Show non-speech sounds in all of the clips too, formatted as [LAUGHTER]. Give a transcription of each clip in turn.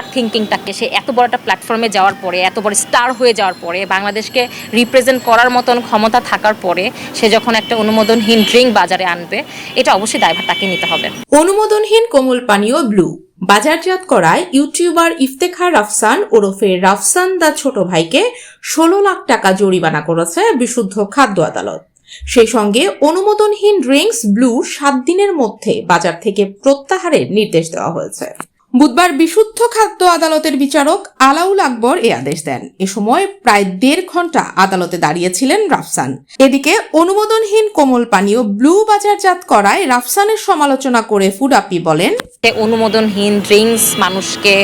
তার থিঙ্কিংটাকে সে এত বড় একটা প্ল্যাটফর্মে যাওয়ার পরে, এত বড় স্টার হয়ে যাওয়ার পরে, বাংলাদেশকে রিপ্রেজেন্ট করার মতন ক্ষমতা থাকার পরে, সে যখন একটা অনুমোদনহীন ড্রিঙ্ক বাজারে আনবে, এটা অবশ্যই দায়ভার তাকে নিতে হবে। অনুমোদনহীন কোমল পানীয় ব্লু বাজারজাত করায় ইউটিউবার ইফতেখার রাফসান ওরফে রাফসান দা ছোট ভাইকে ষোলো লাখ টাকা জরিমানা করেছে বিশুদ্ধ খাদ্য আদালত। সেই সঙ্গে অনুমোদনহীন ড্রিঙ্কস ব্লু সাত দিনের মধ্যে বাজার থেকে প্রত্যাহারের নির্দেশ দেওয়া হয়েছে। বুধবার বিশুদ্ধ খাদ্য আদালতের বিচারক আলাউল আকবর এ আদেশ দেন। এ সময় প্রায় দেড় ঘণ্টা আদালতে দাঁড়িয়েছিলেন রাফসান। এদিকে অনুমোদনহীন কোমল পানীয় ব্লু বাজারজাত করায় রাফসানের সমালোচনা করে ফুডাপি বলেন অনুমোদনহীন ড্রিঙ্কস মানুষকে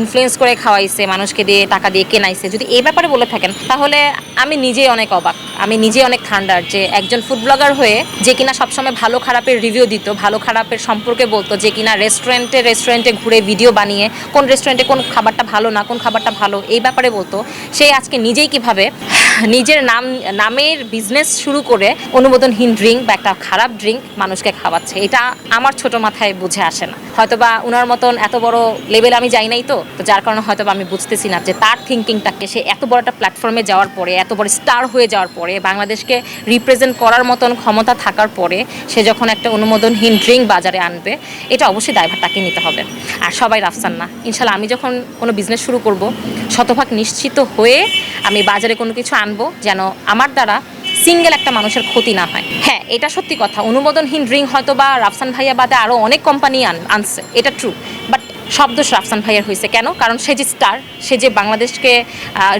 ইনফ্লুয়েন্স করে খাওয়াইছে, মানুষকে দিয়ে টাকা দিয়ে কেনাইছে। যদি এই ব্যাপারে বলে থাকেন, তাহলে আমি নিজেই অনেক অবাক। আমি নিজে অনেক ঠান্ডার যে একজন ফুড ব্লগার হয়ে যে কিনা সবসময় ভালো খারাপের রিভিউ দিত, ভালো খারাপের সম্পর্কে বলতো যে কিনা রেস্টুরেন্টে রেস্টুরেন্টে ঘুরে ভিডিও বানিয়ে কোন রেস্টুরেন্টে কোন খাবারটা ভালো না, কোন খাবারটা ভালো, এই ব্যাপারে বলতো। সে আজকে নিজেই কীভাবে [LAUGHS] নিজের নাম, নামের বিজনেস শুরু করে অনুমোদনহীন ড্রিঙ্ক বা একটা খারাপ ড্রিঙ্ক মানুষকে খাওয়াচ্ছে। এটা আমার ছোট মাথায় বুঝে আসে না। হয়তোবা ওনার মতন এত বড় লেভেল আমি যাই নাই তো তো যার কারণে হয়তোবা আমি বুঝতেছি না যে তার থিঙ্কিংটাকে সে এত বড় একটা প্ল্যাটফর্মে যাওয়ার পরে, এত বড় স্টার হয়ে যাওয়ার পরে বাংলাদেশকে রিপ্রেজেন্ট করার মতন ক্ষমতা থাকার পরে, সে যখন একটা অনুমোদনহীন ড্রিঙ্ক বাজারে আনবে, এটা অবশ্যই দায়ভার তাকে নিতে হবে। আর সবাই রাফসান না। ইনশাল্লাহ আমি যখন কোনো বিজনেস শুরু করব, শতভাগ নিশ্চিত হয়ে আমি বাজারে কোনো কিছু আনব যেন আমার দ্বারা সিঙ্গেল একটা মানুষের ক্ষতি না হয়। হ্যাঁ এটা সত্যি কথা। অনুমোদনহীন ড্রিঙ্ক হয়তো বা রাফসান ভাইয়া বাদে আরও অনেক কোম্পানি আন, আনছে। এটা ট্রু বাট সব দোষ রাফসান ভাইয়ার হয়েছে কেন? কারণ সে যে স্টার সে যে বাংলাদেশকে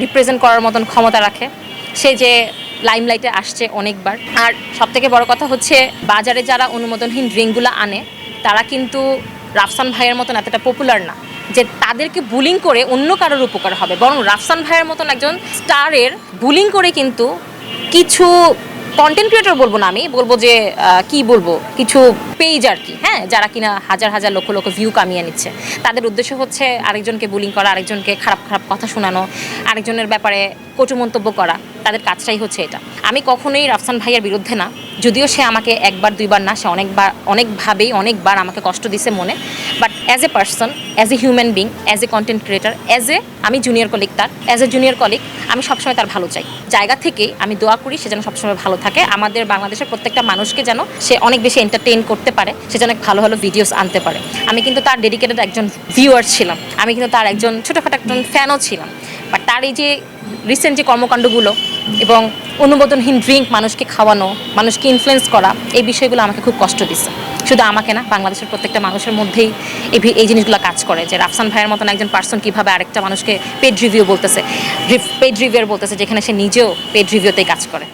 রিপ্রেজেন্ট করার মতন ক্ষমতা রাখে, সে যে লাইমলাইটে আসছে অনেকবার। আর সব থেকে বড় কথা হচ্ছে, বাজারে যারা অনুমোদনহীন ড্রিঙ্কগুলো আনে, তারা কিন্তু রাফসান ভাইয়ের মতন এতটা পপুলার না, যে তাদেরকে বুলিং করে অন্য কারোর উপকার হবে। বরং রাফসান ভাইয়ের মতন একজন স্টারের বুলিং করে কিন্তু কিছু কন্টেন্ট ক্রিয়েটর বলব না আমি, বলব যে কি বলব, কিছু পেজ আর কি হ্যাঁ যারা কিনা হাজার হাজার লক্ষ লক্ষ ভিউ কামিয়ে নিচ্ছে। তাদের উদ্দেশ্য হচ্ছে আরেকজনকে বুলিং করা, আরেকজনকে খারাপ খারাপ কথা শোনানো, আরেকজনের ব্যাপারে কটু মন্তব্য করা, তাদের কাজটাই হচ্ছে এটা। আমি কখনোই রাফসান ভাইয়ের বিরুদ্ধে না, যদিও সে আমাকে একবার, দুইবার না, সে অনেকবার, অনেকভাবেই, অনেকবার আমাকে কষ্ট দিছে মনে but as a person as a human being as a content creator as a আমি জুনিয়র কলিগ তার অ্যাজ এ জুনিয়র কলিগ আমি সবসময় তার ভালো চাই। জায়গা থেকেই আমি দোয়া করি সে যেন সবসময় ভালো থাকে। আমাদের বাংলাদেশের প্রত্যেকটা মানুষকে যেন সে অনেক বেশি এন্টারটেইন করতে পারে, সে যেন ভালো ভালো ভিডিওস আনতে পারে। আমি কিন্তু তার ডেডিকেটেড একজন ভিউয়ার ছিলাম। আমি কিন্তু তার একজন ছোটোখাটো একজন ফ্যানও ছিলাম। বাট তার এই যে রিসেন্ট যে কর্মকাণ্ডগুলো এবং অনুমোদনহীন ড্রিঙ্ক মানুষকে খাওয়ানো, মানুষকে ইনফ্লুয়েন্স করা, এই বিষয়গুলো আমাকে খুব কষ্ট দিচ্ছে শুধু আমাকে না, বাংলাদেশের প্রত্যেকটা মানুষের মধ্যেই এই এই জিনিসগুলো কাজ করে যে রাফসান ভাইয়ের মতন একজন পার্সন কীভাবে আরেকটা মানুষকে পেড রিভিউ বলতেছে। পেড রিভিউর বলতেছে যেখানে সে নিজেও পেড রিভিউতেই কাজ করে।